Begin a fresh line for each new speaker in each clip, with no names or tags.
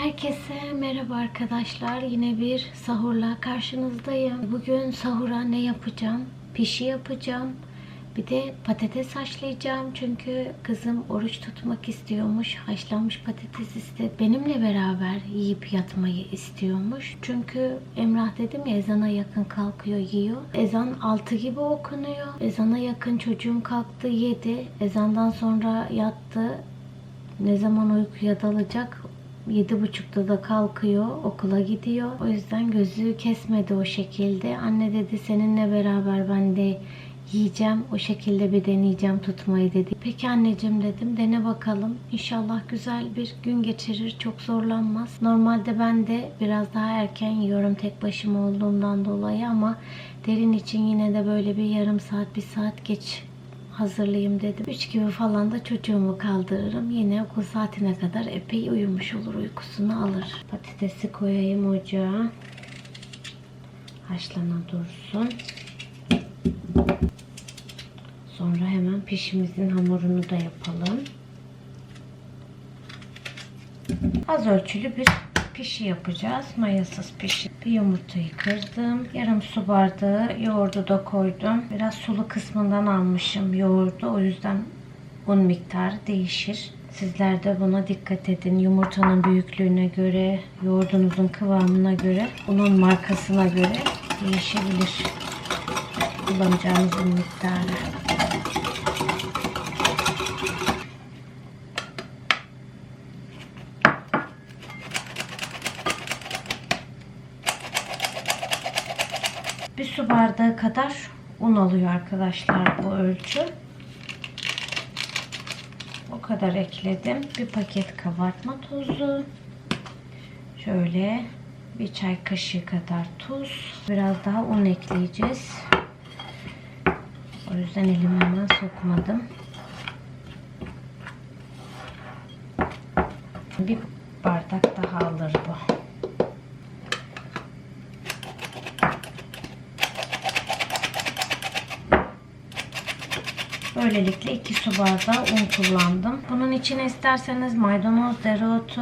Herkese merhaba arkadaşlar. Yine bir sahurla karşınızdayım. Bugün sahura ne yapacağım? Pişi yapacağım. Bir de patates haşlayacağım. Çünkü kızım oruç tutmak istiyormuş. Haşlanmış patates iste benimle beraber yiyip yatmayı istiyormuş. Çünkü Emrah dedim ya ezana yakın kalkıyor yiyor. Ezan 6 gibi okunuyor. Ezana yakın çocuğum kalktı yedi. Ezandan sonra yattı. Ne zaman uykuya dalacak Yedi buçukta da kalkıyor, okula gidiyor. O yüzden gözü kesmedi o şekilde. Anne dedi seninle beraber ben de yiyeceğim. O şekilde bir deneyeceğim tutmayı dedi. Peki anneciğim dedim dene bakalım. İnşallah güzel bir gün geçirir. Çok zorlanmaz. Normalde ben de biraz daha erken yiyorum tek başıma olduğumdan dolayı ama derin için yine de böyle bir yarım saat, bir saat geç hazırlayayım dedim. 3 gibi falan da çocuğumu kaldırırım. Yine okul saatine kadar epey uyumuş olur. Uykusunu alır. Patatesi koyayım ocağa. Haşlana dursun. Sonra hemen pişimizin hamurunu da yapalım. Az ölçülü bir pişi yapacağız. Mayasız pişi. Bir yumurtayı kırdım. Yarım su bardağı yoğurdu da koydum. Biraz sulu kısmından almışım yoğurdu. O yüzden un miktarı değişir. Sizler de buna dikkat edin. Yumurtanın büyüklüğüne göre, yoğurdunuzun kıvamına göre, unun markasına göre değişebilir. Kullanacağınız miktarı. Bardağı kadar un alıyor arkadaşlar bu ölçü. O kadar ekledim. Bir paket kabartma tozu. Şöyle bir çay kaşığı kadar tuz. Biraz daha un ekleyeceğiz. O yüzden elimi hemen sokmadım. Bir bardak daha alır bu. Böylelikle 2 su bardağı un kullandım. Bunun içine isterseniz maydanoz, dereotu,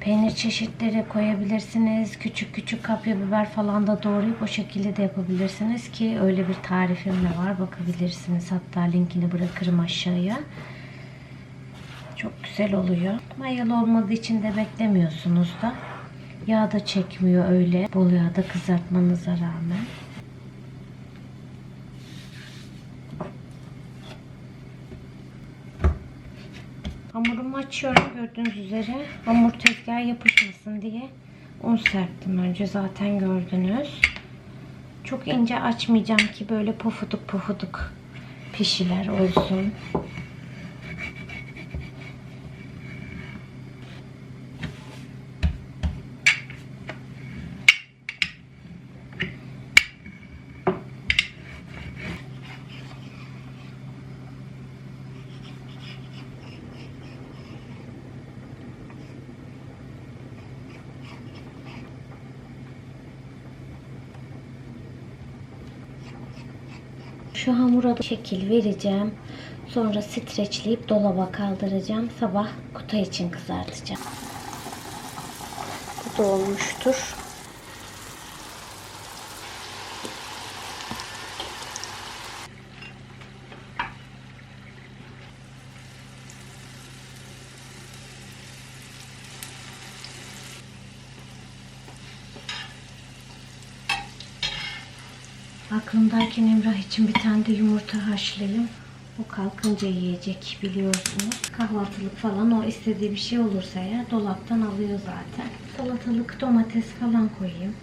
peynir çeşitleri koyabilirsiniz. Küçük küçük kapya biber falan da doğrayıp o şekilde de yapabilirsiniz ki öyle bir tarifim de var. Bakabilirsiniz. Hatta linkini bırakırım aşağıya. Çok güzel oluyor. Mayalı olmadığı için de beklemiyorsunuz da. Yağ da çekmiyor öyle. Bol yağda kızartmanıza rağmen. Hamurumu açıyorum gördüğünüz üzere. Hamur tezgaha yapışmasın diye un serptim önce zaten gördünüz. Çok ince açmayacağım ki böyle pofuduk pofuduk pişiler olsun. Şu hamura da şekil vereceğim. Sonra streçleyip dolaba kaldıracağım. Sabah kutu için kızartacağım. Bu da olmuştur. Aklımdayken Emrah için bir tane de yumurta haşlayayım. O kalkınca yiyecek biliyorsunuz. Kahvaltılık falan o istediği bir şey olursa ya dolaptan alıyor zaten. Salatalık, domates falan koyayım.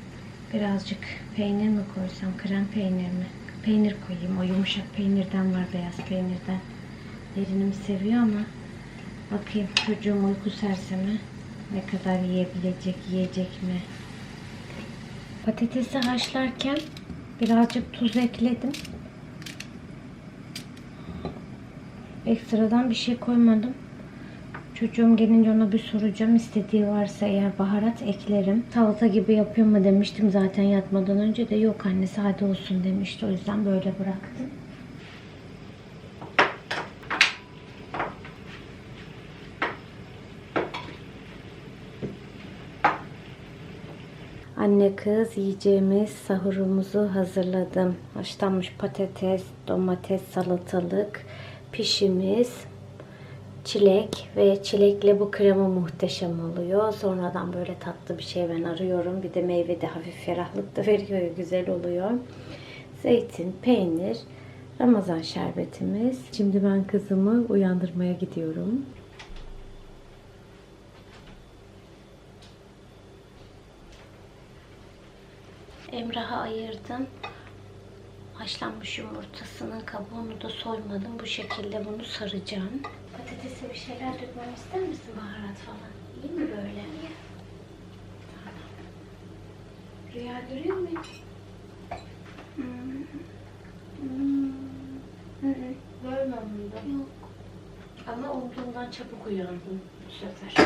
Birazcık peynir mi koysam, krem peynir mi? Peynir koyayım. O yumuşak peynirden var, beyaz peynirden. Derinimi seviyor ama bakayım çocuğum uyku sersemi ne kadar yiyebilecek, yiyecek mi? Patatesi haşlarken Birazcık tuz ekledim. Ekstradan bir şey koymadım. Çocuğum gelince ona bir soracağım. İstediği varsa eğer baharat eklerim. Salata gibi yapıyor mu demiştim zaten yatmadan önce de yok anne sade olsun demişti. O yüzden böyle bıraktım. Anne kız yiyeceğimiz sahurumuzu hazırladım. Haşlanmış patates, domates, salatalık, pişimiz, çilek ve çilekle bu krema muhteşem oluyor. Sonradan böyle tatlı bir şey ben arıyorum. Bir de meyve de hafif ferahlık da veriyor. Güzel oluyor. Zeytin, peynir, Ramazan şerbetimiz. Şimdi ben kızımı uyandırmaya gidiyorum. Emrah'a ayırdım. Haşlanmış yumurtasının kabuğunu da soymadım. Bu şekilde bunu saracağım. Patatese bir şeyler dökmemi ister misin? Baharat falan. İyi mi böyle? Tamam. Rüya görüyor muyum? Hmm. Görmem bunu. Yok. Ama umduğumdan çabuk uyandım bu sefer.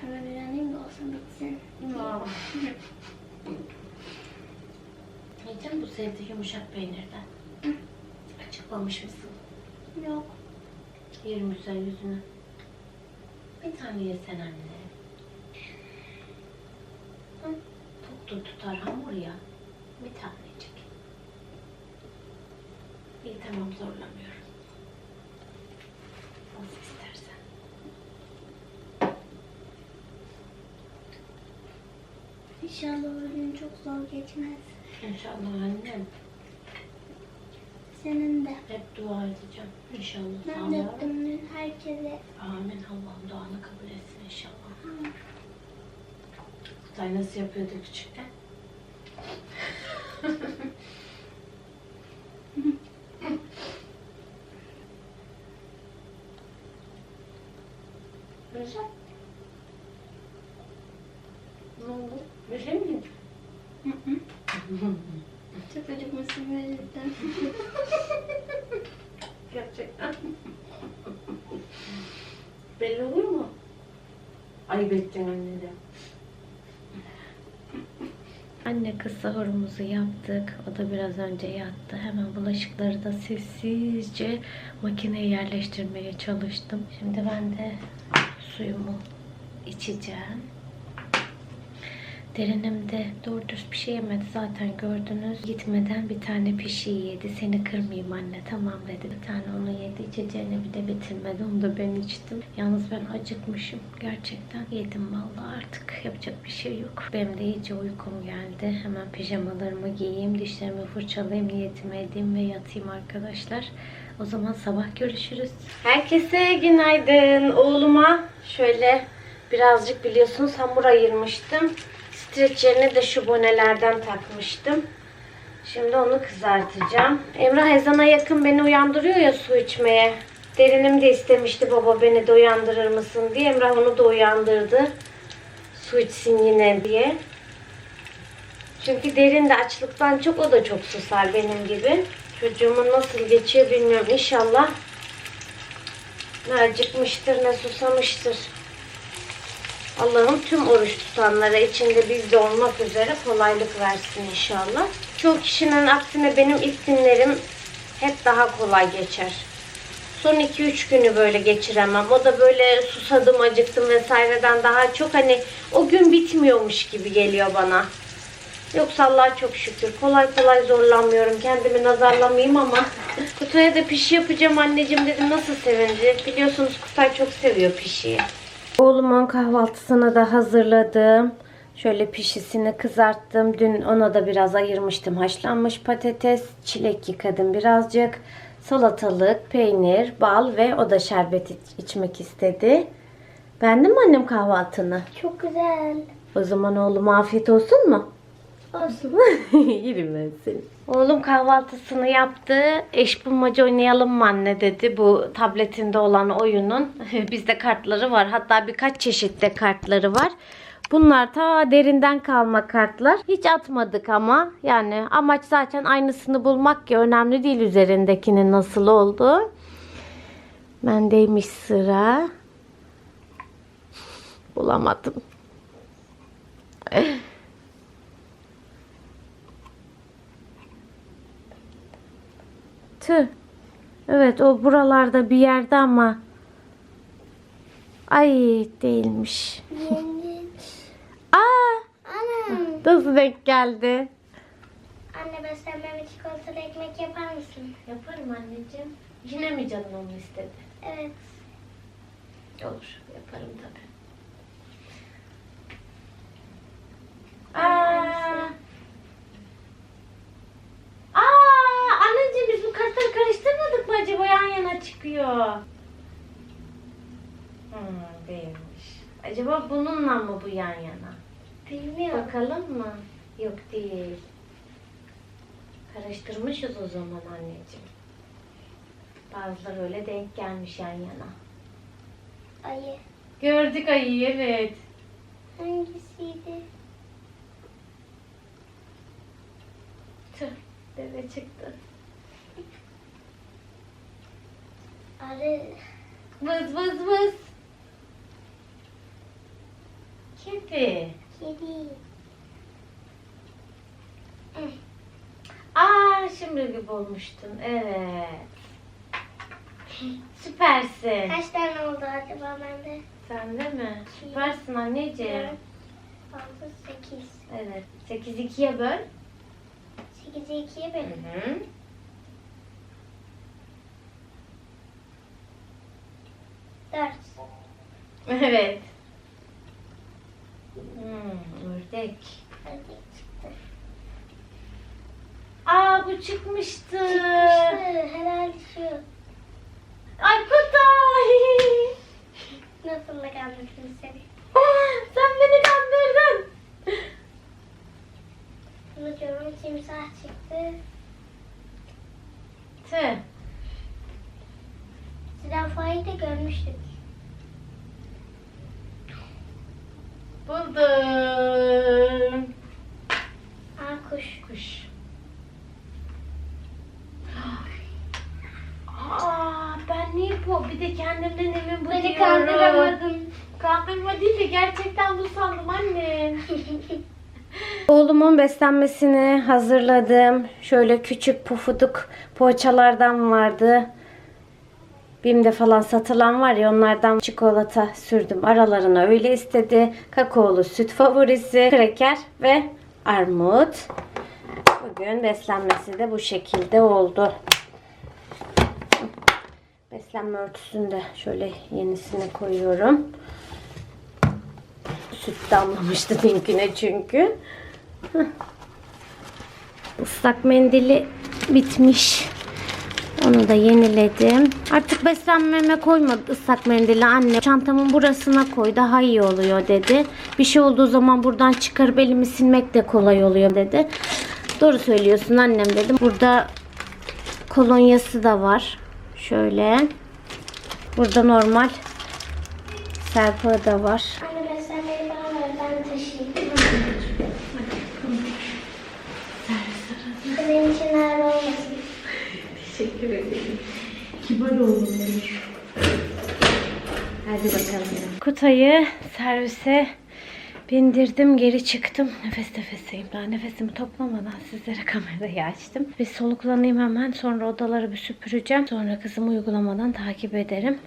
Hemen uyanayım da olsun bitsin.
Yiyeceğim bu sevdiği yumuşak peynirden. Açıklamış mısın?
Yok.
Yerim güzel yüzünü. Bir tane yesen anne. Hı? Tok da tutar hamur ya. Bir tanecik. İyi tamam zorlamıyorum.
İnşallah o gün çok zor geçmez.
İnşallah annem.
Senin de.
Hep dua edeceğim. İnşallah.
Ben de dün herkese
Amin. Allah'ım duanı kabul etsin inşallah. Kutay nasıl yapıyordu küçükken? Güzel. Ne oldu? Bir şey mi yedin?
çok acıkmışsın gerçekten.
Gerçekten. Belli oluyor mu? Ayıp ettin anne de. Anne kız sahurumuzu yaptık. O da biraz önce yattı. Hemen bulaşıkları da sessizce makineye yerleştirmeye çalıştım. Şimdi ben de suyumu içeceğim. Derinim de doğru dürüst bir şey yemedi zaten gördünüz. Gitmeden bir tane pişi yedi. Seni kırmayayım anne tamam dedi. Bir tane onu yedi. İçeceğini bir de bitirmedi. Onu da ben içtim. Yalnız ben acıkmışım. Gerçekten yedim vallahi artık. Yapacak bir şey yok. Benim de iyice uykum geldi. Hemen pijamalarımı giyeyim. Dişlerimi fırçalayayım. Niyetimi edeyim ve yatayım arkadaşlar. O zaman sabah görüşürüz. Herkese günaydın. Oğluma şöyle birazcık biliyorsunuz hamur ayırmıştım. Streç yerine de şu bonelerden takmıştım. Şimdi onu kızartacağım. Emrah ezana yakın beni uyandırıyor ya su içmeye. Derinim de istemişti baba beni de uyandırır mısın diye. Emrah onu da uyandırdı. Su içsin yine diye. Çünkü derin de açlıktan çok o da çok susar benim gibi. Çocuğumun nasıl geçiyor bilmiyorum. İnşallah ne acıkmıştır ne susamıştır. Allah'ım tüm oruç tutanlara içinde biz de olmak üzere kolaylık versin inşallah. Çoğu kişinin aksine benim ilk günlerim hep daha kolay geçer. Son 2-3 günü böyle geçiremem. O da böyle susadım, acıktım vesaireden daha çok hani o gün bitmiyormuş gibi geliyor bana. Yoksa Allah'a çok şükür. Kolay kolay zorlanmıyorum. Kendimi nazarlamayayım ama Kutay'a da pişi yapacağım anneciğim dedim. Nasıl sevindi? Biliyorsunuz Kutay çok seviyor pişiyi. Oğlumun kahvaltısını da hazırladım. Şöyle pişisini kızarttım. Dün ona da biraz ayırmıştım. Haşlanmış patates, çilek yıkadım birazcık. Salatalık, peynir, bal ve o da şerbet iç- içmek istedi. Beğendin mi annem kahvaltını?
Çok güzel.
O zaman oğlum afiyet olsun mu?
Olsun.
Yerim ben seni. Oğlum kahvaltısını yaptı. Eş bulmaca oynayalım mı anne dedi. Bu tabletinde olan oyunun. Bizde kartları var. Hatta birkaç çeşitte kartları var. Bunlar ta derinden kalma kartlar. Hiç atmadık ama. Yani amaç zaten aynısını bulmak ki önemli değil üzerindekinin nasıl olduğu. Bendeymiş sıra. Bulamadım. Tüh. Evet o buralarda bir yerde ama ay değilmiş. Aa Nasıl denk geldi?
Anne beslenmeme çikolatalı ekmek yapar mısın?
Yaparım anneciğim. Yine mi canın onu istedi?
Evet.
Olur. Yaparım tabii. Aa. Aa, anneciğim biz bu kartları karıştırmadık mı acaba yan yana çıkıyor? Hmm, değilmiş. Acaba bununla mı bu yan yana?
Bilmiyorum.
Bakalım mı? Yok değil. Karıştırmışız o zaman anneciğim. Bazıları öyle denk gelmiş yan yana.
Ayı.
Gördük ayıyı evet.
Hangisiydi?
Tüh, deve çıktı.
Arı.
Vız vız vız. Kedi.
Kedi.
Aa şimdi gibi olmuştun. Evet. Süpersin.
Kaç tane oldu acaba bende?
Sen de mi? Süpersin anneciğim.
Altı, sekiz.
Evet. 8 2'ye böl.
Sekizi ikiye
Hı
bölün.
hı.
Dört.
Evet. Hmm, ördek.
Ördek çıktı.
Aa bu çıkmıştı.
Çıkmıştı. Helal şu.
Ay Kutay.
Nasıl da kandırdım seni.
Sen beni kandırdın.
Bunu diyorum timsah çıktı.
Tüh.
Zürafayı da görmüştük.
Buldum.
Aa kuş.
Kuş. Aa, ben niye bu? Bir de kendimden emin bu
Beni
diyorum.
kandıramadın.
Kandırma değil de gerçekten bu sandım anne. Oğlumun beslenmesini hazırladım. Şöyle küçük pufuduk poğaçalardan vardı. Bim'de falan satılan var ya onlardan çikolata sürdüm. Aralarına öyle istedi. Kakaolu süt favorisi, kreker ve armut. Bugün beslenmesi de bu şekilde oldu. Beslenme örtüsünü de şöyle yenisini koyuyorum. Süt damlamıştı dünküne çünkü. Islak mendili bitmiş. Onu da yeniledim. Artık beslenmeme koymadı ıslak mendili anne. Çantamın burasına koy daha iyi oluyor dedi. Bir şey olduğu zaman buradan çıkarıp elimi silmek de kolay oluyor dedi. Doğru söylüyorsun annem dedim. Burada kolonyası da var. Şöyle. Burada normal serpağı da var.
Anne beslenmeyi bana ver ben taşıyayım. Benim için ağır olmasın.
Teşekkür ederim. Kibar oğlum benim. Hadi bakalım. Kutayı servise bindirdim, geri çıktım. Nefes nefeseyim. Daha nefesimi toplamadan sizlere kamerayı açtım. Bir soluklanayım hemen. Sonra odaları bir süpüreceğim. Sonra kızımı uygulamadan takip ederim.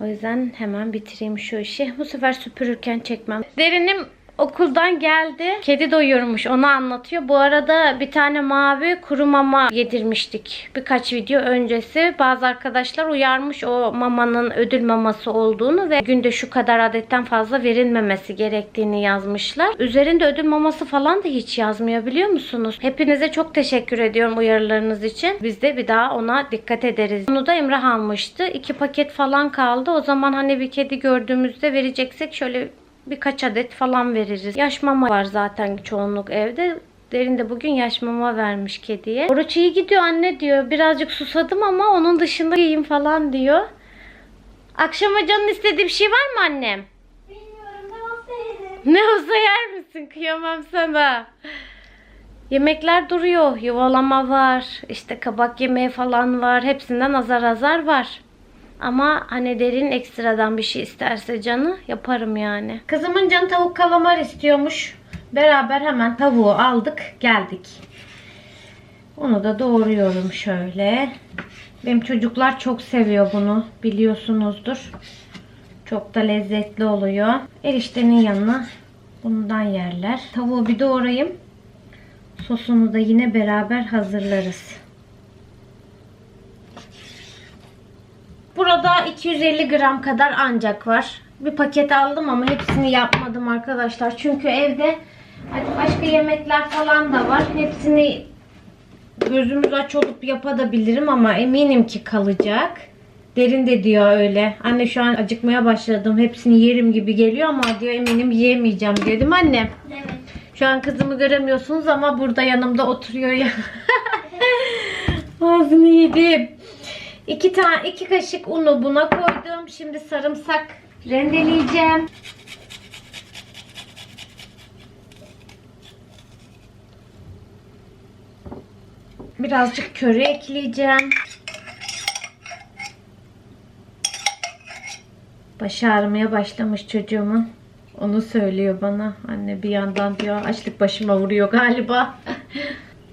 O yüzden hemen bitireyim şu işi. Bu sefer süpürürken çekmem. Derinim okuldan geldi. Kedi doyurmuş onu anlatıyor. Bu arada bir tane mavi kuru mama yedirmiştik. Birkaç video öncesi. Bazı arkadaşlar uyarmış o mamanın ödül maması olduğunu ve günde şu kadar adetten fazla verilmemesi gerektiğini yazmışlar. Üzerinde ödül maması falan da hiç yazmıyor biliyor musunuz? Hepinize çok teşekkür ediyorum uyarılarınız için. Biz de bir daha ona dikkat ederiz. Bunu da Emrah almıştı. İki paket falan kaldı. O zaman hani bir kedi gördüğümüzde vereceksek şöyle birkaç adet falan veririz. Yaş mama var zaten çoğunluk evde. Derin de bugün yaş mama vermiş kediye. Oruç iyi gidiyor anne diyor. Birazcık susadım ama onun dışında yiyeyim falan diyor. Akşama canın istediği bir şey var mı annem?
Bilmiyorum ne olsaydı.
Ne olsa yer misin? Kıyamam sana. Yemekler duruyor. Yuvalama var. işte kabak yemeği falan var. Hepsinden azar azar var. Ama hani derin ekstradan bir şey isterse canı yaparım yani. Kızımın canı tavuk kalamar istiyormuş. Beraber hemen tavuğu aldık geldik. Onu da doğruyorum şöyle. Benim çocuklar çok seviyor bunu biliyorsunuzdur. Çok da lezzetli oluyor. Eriştenin yanına Bundan yerler. Tavuğu bir doğrayayım. Sosunu da yine beraber hazırlarız. Burada 250 gram kadar ancak var. Bir paket aldım ama hepsini yapmadım arkadaşlar. Çünkü evde hani başka yemekler falan da var. Hepsini gözümüz aç olup yapabilirim ama eminim ki kalacak. Derin de diyor öyle. Anne şu an acıkmaya başladım. Hepsini yerim gibi geliyor ama diyor eminim yiyemeyeceğim mi anne?
Evet.
Şu an kızımı göremiyorsunuz ama burada yanımda oturuyor ya. Ağzını yedim. İki tane iki kaşık unu buna koydum. Şimdi sarımsak rendeleyeceğim. Birazcık köri ekleyeceğim. Başı ağrımaya başlamış çocuğumun. Onu söylüyor bana. Anne bir yandan diyor açlık başıma vuruyor galiba.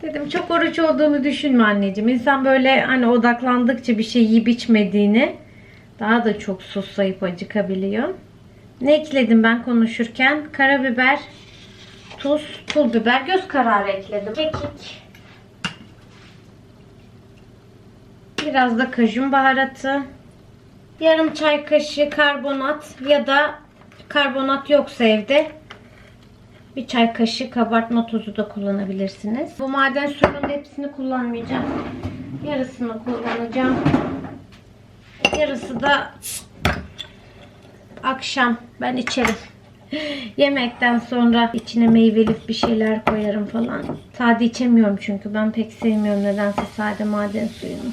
Dedim çok oruç olduğunu düşünme anneciğim. İnsan böyle hani odaklandıkça bir şey yiyip içmediğini daha da çok susayıp acıkabiliyor. Ne ekledim ben konuşurken? Karabiber, tuz, pul biber, göz kararı ekledim. Kekik. Biraz da kajun baharatı. Yarım çay kaşığı karbonat ya da karbonat yoksa evde bir çay kaşığı kabartma tozu da kullanabilirsiniz. Bu maden suyunun hepsini kullanmayacağım. Yarısını kullanacağım. Yarısı da akşam ben içerim. Yemekten sonra içine meyveli bir şeyler koyarım falan. Sade içemiyorum çünkü ben pek sevmiyorum nedense sade maden suyunu.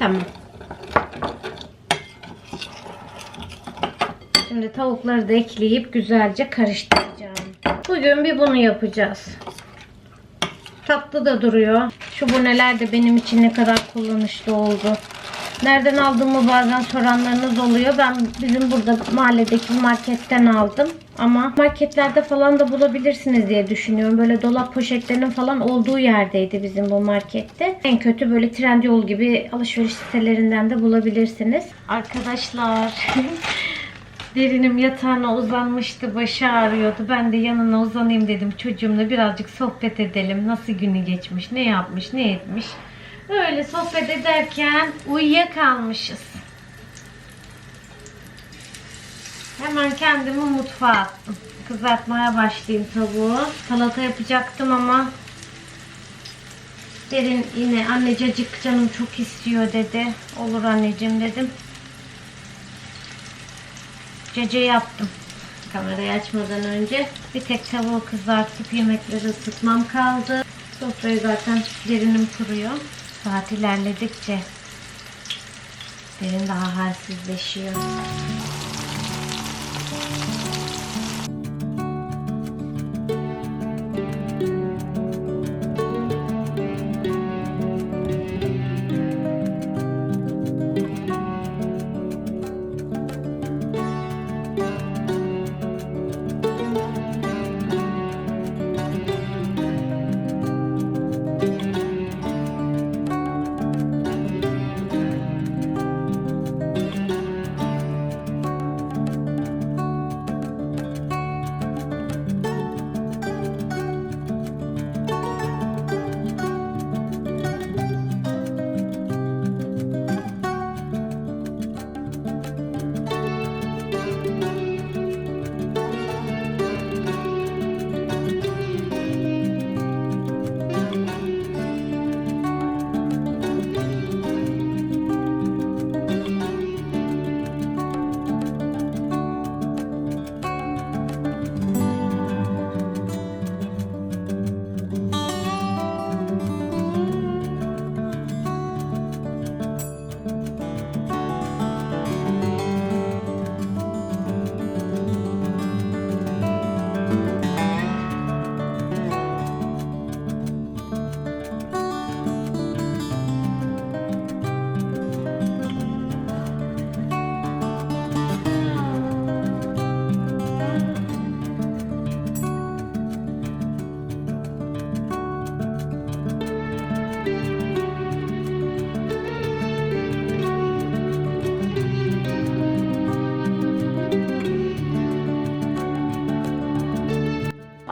Tamam. Şimdi tavukları da ekleyip güzelce karıştıracağım. Bugün bir bunu yapacağız. Tatlı da duruyor. Şu boneler de benim için ne kadar kullanışlı oldu. Nereden aldığımı bazen soranlarınız oluyor. Ben bizim burada mahalledeki marketten aldım. Ama marketlerde falan da bulabilirsiniz diye düşünüyorum. Böyle dolap poşetlerinin falan olduğu yerdeydi bizim bu markette. En kötü böyle Trendyol gibi alışveriş sitelerinden de bulabilirsiniz. Arkadaşlar Derinim yatağına uzanmıştı. Başı ağrıyordu. Ben de yanına uzanayım dedim. Çocuğumla birazcık sohbet edelim. Nasıl günü geçmiş, ne yapmış, ne etmiş. Öyle sohbet ederken uyuyakalmışız. Hemen kendimi mutfağa attım. Kızartmaya başlayayım tavuğu. Salata yapacaktım ama Derin yine anne cacık canım çok istiyor dedi. Olur anneciğim dedim. Cece yaptım. Kamerayı açmadan önce bir tek tavuğu kızartıp yemekleri ısıtmam kaldı. Sofrayı zaten derinim kuruyor. Saat ilerledikçe derin daha halsizleşiyor. Thank you.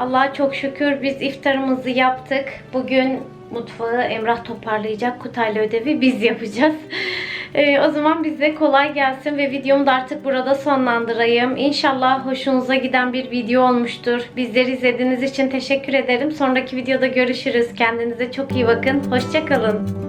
Allah'a çok şükür biz iftarımızı yaptık. Bugün mutfağı Emrah toparlayacak. Kutayla ödevi biz yapacağız. Ee, o zaman bize kolay gelsin ve videomu da artık burada sonlandırayım. İnşallah hoşunuza giden bir video olmuştur. Bizleri izlediğiniz için teşekkür ederim. Sonraki videoda görüşürüz. Kendinize çok iyi bakın. Hoşçakalın.